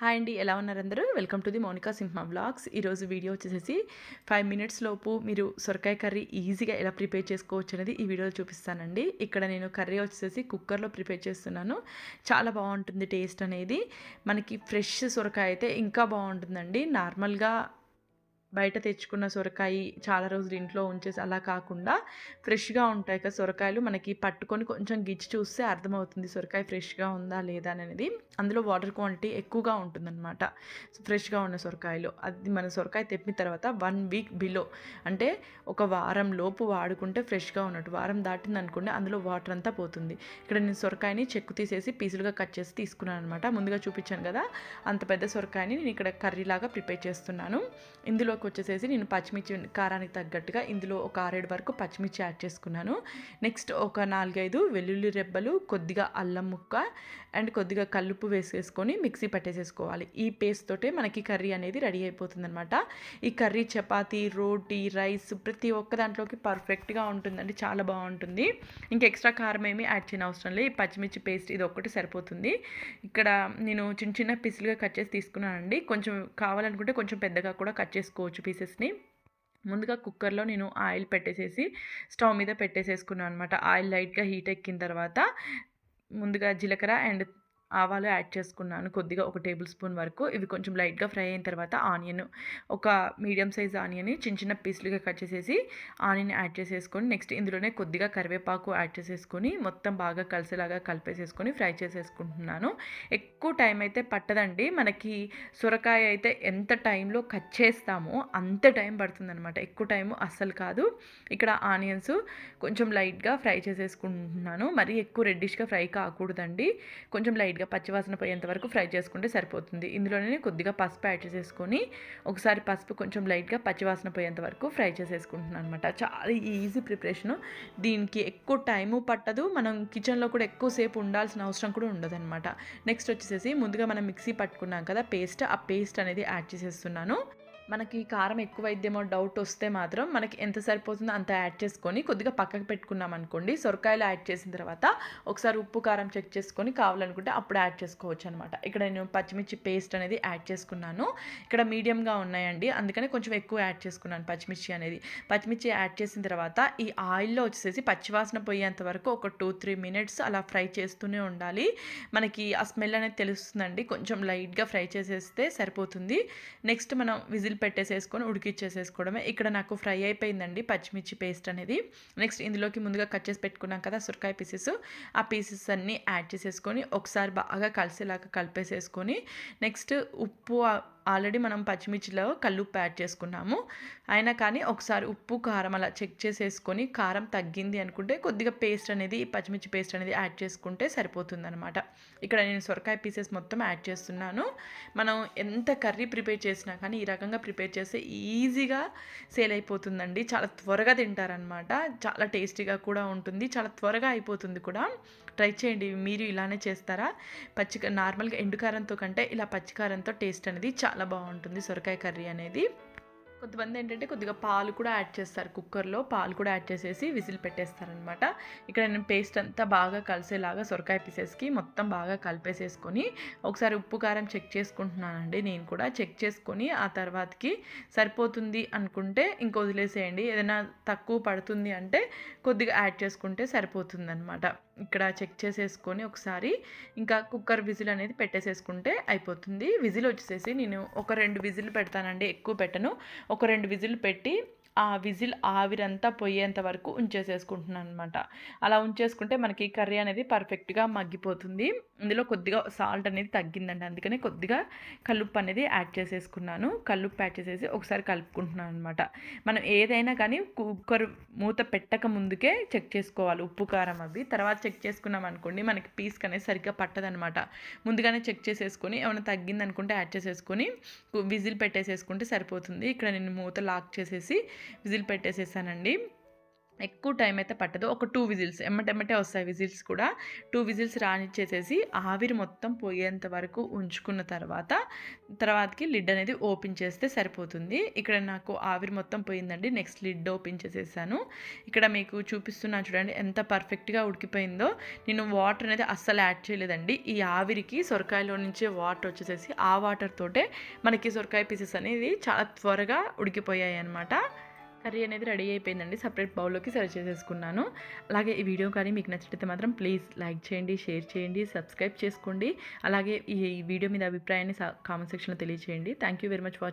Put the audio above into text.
Hi అండి ఎలా ఉన్నారు అందరూ? Welcome to the Mounika Simha blogs ఈరోజు వీడియో వచ్చేసి ఫైవ్ మినిట్స్ లోపు మీరు సొరకాయ కర్రీ ఈజీగా ఎలా ప్రిపేర్ చేసుకోవచ్చు అనేది ఈ వీడియోలో చూపిస్తానండి. ఇక్కడ నేను కర్రీ వచ్చేసి కుక్కర్లో ప్రిపేర్ చేస్తున్నాను. చాలా బాగుంటుంది టేస్ట్ అనేది. మనకి ఫ్రెష్ సొరకాయ అయితే ఇంకా బాగుంటుందండి. నార్మల్గా బయట తెచ్చుకున్న సొరకాయ చాలా రోజులు ఇంట్లో ఉంచేసి అలా కాకుండా ఫ్రెష్గా ఉంటాయి కదా సొరకాయలు. మనకి పట్టుకొని కొంచెం గిచ్చి చూస్తే అర్థమవుతుంది సొరకాయ ఫ్రెష్గా ఉందా లేదా అనేది. అందులో వాటర్ క్వాంటిటీ ఎక్కువగా ఉంటుందన్నమాట. ఫ్రెష్గా ఉన్న సొరకాయలు. అది మన సొరకాయ తెప్పిన తర్వాత వన్ వీక్ బిలో అంటే ఒక వారం లోపు వాడుకుంటే ఫ్రెష్గా ఉన్నట్టు. వారం దాటింది అనుకోండి అందులో వాటర్ అంతా పోతుంది. ఇక్కడ నేను సొరకాయని చెక్కు తీసేసి పీసులుగా కట్ చేసి తీసుకున్నాను అనమాట ముందుగా చూపించాను కదా అంత పెద్ద సొరకాయని నేను ఇక్కడ కర్రీలాగా ప్రిపేర్ చేస్తున్నాను. ఇందులో ఇందులోకి వచ్చేసేసి నేను పచ్చిమిర్చి కారానికి తగ్గట్టుగా ఇందులో ఒక ఆరేడు వరకు పచ్చిమిర్చి యాడ్ చేసుకున్నాను. నెక్స్ట్ ఒక నాలుగైదు వెల్లుల్లి రెబ్బలు కొద్దిగా అల్లం ముక్క అండ్ కొద్దిగా కల్లుప్పు వేసేసుకొని మిక్సీ పట్టేసేసుకోవాలి. ఈ పేస్ట్ తోటే మనకి కర్రీ అనేది రెడీ అయిపోతుందనమాట ఈ కర్రీ చపాతీ రోటీ రైస్ ప్రతి ఒక్క దాంట్లోకి పర్ఫెక్ట్గా ఉంటుందండి. చాలా బాగుంటుంది. ఇంకా ఎక్స్ట్రా కారం ఏమీ యాడ్ చేయని అవసరం లేదు. ఈ పచ్చిమిర్చి పేస్ట్ ఇది ఒక్కటి సరిపోతుంది. ఇక్కడ నేను చిన్న చిన్న పీసులుగా కట్ చేసి తీసుకున్నానండి. కొంచెం కావాలనుకుంటే కొంచెం పెద్దగా కూడా కట్ చేసుకోవచ్చు. పీసెస్ని ముందుగా కుక్కర్లో నేను ఆయిల్ పెట్టేసేసి స్టవ్ మీద పెట్టేసేసుకున్నాను అనమాట ఆయిల్ లైట్గా హీట్ ఎక్కిన తర్వాత ముందుగా జీలకర్ర అండ్ ఆవాలు యాడ్ చేసుకున్నాను కొద్దిగా ఒక టేబుల్ స్పూన్ వరకు. ఇవి కొంచెం లైట్గా ఫ్రై అయిన తర్వాత ఆనియన్ ఒక మీడియం సైజ్ ఆనియన్ చిన్న చిన్న పీసులుగా కట్ చేసేసి ఆనియన్ యాడ్ చేసేసుకొని నెక్స్ట్ ఇందులోనే కొద్దిగా కరివేపాకు యాడ్ చేసేసుకొని మొత్తం బాగా కలిసేలాగా కలిపేసేసుకొని ఫ్రై చేసేసుకుంటున్నాను. ఎక్కువ టైం అయితే పట్టదండి. మనకి సొరకాయ అయితే ఎంత టైంలో కట్ చేస్తామో అంత టైం పడుతుందనమాట ఎక్కువ టైం అస్సలు కాదు. ఇక్కడ ఆనియన్స్ కొంచెం లైట్గా ఫ్రై చేసేసుకుంటున్నాను. మరీ ఎక్కువ రెడ్డిష్గా ఫ్రై కాకూడదండి. కొంచెం లైట్గా పచ్చివాసన పోయేంత వరకు ఫ్రై చేసుకుంటే సరిపోతుంది. ఇందులోనే కొద్దిగా పసుపు యాడ్ చేసేసుకొని ఒకసారి పసుపు కొంచెం లైట్గా పచ్చివాసన పోయేంత వరకు ఫ్రై చేసేసుకుంటున్నాను అనమాట చాలా ఈజీ ప్రిపరేషన్. దీనికి ఎక్కువ టైము పట్టదు. మనం కిచెన్లో కూడా ఎక్కువసేపు ఉండాల్సిన అవసరం కూడా ఉండదు అనమాట నెక్స్ట్ వచ్చేసేసి ముందుగా మనం మిక్సీ పట్టుకున్నాం కదా పేస్ట్. ఆ పేస్ట్ అనేది యాడ్ చేసేస్తున్నాను. మనకి కారం ఎక్కువైద్దేమో డౌట్ వస్తే మాత్రం మనకి ఎంత సరిపోతుందో అంత యాడ్ చేసుకొని కొద్దిగా పక్కకు పెట్టుకున్నాం అనుకోండి సొరకాయలు యాడ్ చేసిన తర్వాత ఒకసారి ఉప్పు కారం చెక్ చేసుకొని కావాలనుకుంటే అప్పుడు యాడ్ చేసుకోవచ్చు అనమాట ఇక్కడ నేను పచ్చిమిర్చి పేస్ట్ అనేది యాడ్ చేసుకున్నాను. ఇక్కడ మీడియంగా ఉన్నాయండి. అందుకని కొంచెం ఎక్కువ యాడ్ చేసుకున్నాను పచ్చిమిర్చి అనేది. పచ్చిమిర్చి యాడ్ చేసిన తర్వాత ఈ ఆయిల్లో వచ్చేసి పచ్చివాసన పోయేంత వరకు ఒక టూ త్రీ మినిట్స్ అలా ఫ్రై చేస్తూనే ఉండాలి. మనకి ఆ స్మెల్ అనేది తెలుస్తుందండి. కొంచెం లైట్గా ఫ్రై చేసేస్తే సరిపోతుంది. నెక్స్ట్ మనం విజిల్ పెట్టేసేసుకొని ఉడికిచ్చేసేసుకోవడమే. ఇక్కడ నాకు ఫ్రై అయిపోయిందండి పచ్చిమిర్చి పేస్ట్ అనేది. నెక్స్ట్ ఇందులోకి ముందుగా కట్ చేసి పెట్టుకున్నాం కదా సురకాయ పీసెస్. ఆ పీసెస్ అన్నీ యాడ్ చేసేసుకొని ఒకసారి బాగా కలిసేలాగా కలిపేసేసుకొని నెక్స్ట్ ఉప్పు ఆల్రెడీ మనం పచ్చిమిర్చిలో కల్లుప్పు యాడ్ చేసుకున్నాము. అయినా కానీ ఒకసారి ఉప్పు కారం అలా చెక్ చేసేసుకొని కారం తగ్గింది అనుకుంటే కొద్దిగా పేస్ట్ అనేది పచ్చిమిర్చి పేస్ట్ అనేది యాడ్ చేసుకుంటే సరిపోతుంది అనమాట ఇక్కడ నేను సొరకాయ పీసెస్ మొత్తం యాడ్ చేస్తున్నాను. మనం ఎంత కర్రీ ప్రిపేర్ చేసినా కానీ ఈ రకంగా ప్రిపేర్ చేస్తే ఈజీగా సేల్ అయిపోతుందండి. చాలా త్వరగా తింటారనమాట చాలా టేస్టీగా కూడా ఉంటుంది. చాలా త్వరగా అయిపోతుంది కూడా. ట్రై చేయండి. మీరు ఇలానే చేస్తారా? పచ్చి నార్మల్గా ఎండుకారంతో కంటే ఇలా పచ్చికారంతో టేస్ట్ అనేది చాలా చాలా బాగుంటుంది సొరకాయ కర్రీ అనేది. కొంతమంది ఏంటంటే కొద్దిగా పాలు కూడా యాడ్ చేస్తారు కుక్కర్లో పాలు కూడా యాడ్ చేసేసి విజిల్ పెట్టేస్తారనమాట. ఇక్కడ నేను పేస్ట్ అంతా బాగా కలిసేలాగా సొరకాయ పీసెస్కి మొత్తం బాగా కలిపేసేసుకొని ఒకసారి ఉప్పు కారం చెక్ చేసుకుంటున్నానండి. నేను కూడా చెక్ చేసుకొని ఆ తర్వాతకి సరిపోతుంది అనుకుంటే ఇంక వదిలేసేయండి. ఏదైనా తక్కువ పడుతుంది అంటే కొద్దిగా యాడ్ చేసుకుంటే సరిపోతుంది అనమాట ఇక్కడ చెక్ చేసేసుకొని ఒకసారి ఇంకా కుక్కర్ విజిల్ అనేది పెట్టేసేసుకుంటే అయిపోతుంది. విజిల్ వచ్చేసేసి నేను ఒక రెండు విజిల్ పెడతానండి ఎక్కువ పెట్టను. ఒక రెండు విజిల్ పెట్టి ఆ విజిల్ ఆవిరంతా పోయేంత వరకు ఉంచేసేసుకుంటున్నాను అనమాట అలా ఉంచేసుకుంటే మనకి కర్రీ అనేది పర్ఫెక్ట్గా మగ్గిపోతుంది. ఇందులో కొద్దిగా సాల్ట్ అనేది తగ్గిందండి. అందుకని కొద్దిగా కల్లుప్పు అనేది యాడ్ చేసేసుకున్నాను. కల్లుప్పు యాడ్ చేసేసి ఒకసారి కలుపుకుంటున్నాను అనమాట మనం ఏదైనా కానీ కుక్కర్ మూత పెట్టక ముందుకే చెక్ చేసుకోవాలి. ఉప్పు కారం అవి. తర్వాత చెక్ చేసుకున్నాం అనుకోండి మనకి పీస్ అనేది సరిగ్గా పట్టదనమాట ముందుగానే చెక్ చేసేసుకొని ఏమైనా తగ్గిందనుకుంటే యాడ్ చేసేసుకొని విజిల్ పెట్టేసేసుకుంటే సరిపోతుంది. ఇక్కడ నేను మూత లాక్ చేసేసి విజిల్ పెట్టేసేసానండి. ఎక్కువ టైం అయితే పట్టదు. ఒక టూ విజిల్స్ ఎమ్మటెమ్మటే వస్తాయి విజిల్స్ కూడా. టూ విజిల్స్ రానిచ్చేసేసి ఆవిరి మొత్తం పోయేంత వరకు ఉంచుకున్న తర్వాత తర్వాతకి లిడ్ అనేది ఓపెన్ చేస్తే సరిపోతుంది. ఇక్కడ నాకు ఆవిరి మొత్తం పోయిందండి. నెక్స్ట్ లిడ్ ఓపెన్ చేసేసాను. ఇక్కడ మీకు చూపిస్తున్నాను చూడండి ఎంత పర్ఫెక్ట్గా ఉడికిపోయిందో. నేను వాటర్ అనేది అస్సలు యాడ్ చేయలేదండి. ఈ ఆవిరికి సొరకాయలో నుంచే వాటర్ వచ్చేసేసి ఆ వాటర్ తోటే మనకి సొరకాయ పీసెస్ అనేది చాలా త్వరగా ఉడికిపోయాయి అనమాట కర్రీ అనేది రెడీ అయిపోయిందండి. సపరేట్ బౌల్లోకి సర్వ్ చేసేసుకున్నాను. అలాగే ఈ వీడియో కానీ మీకు నచ్చితే మాత్రం ప్లీజ్ లైక్ చేయండి షేర్ చేయండి సబ్స్క్రైబ్ చేసుకోండి. అలాగే ఈ వీడియో మీద అభిప్రాయాన్ని కామెంట్ సెక్షన్లో తెలియచేయండి. Thank you very much watching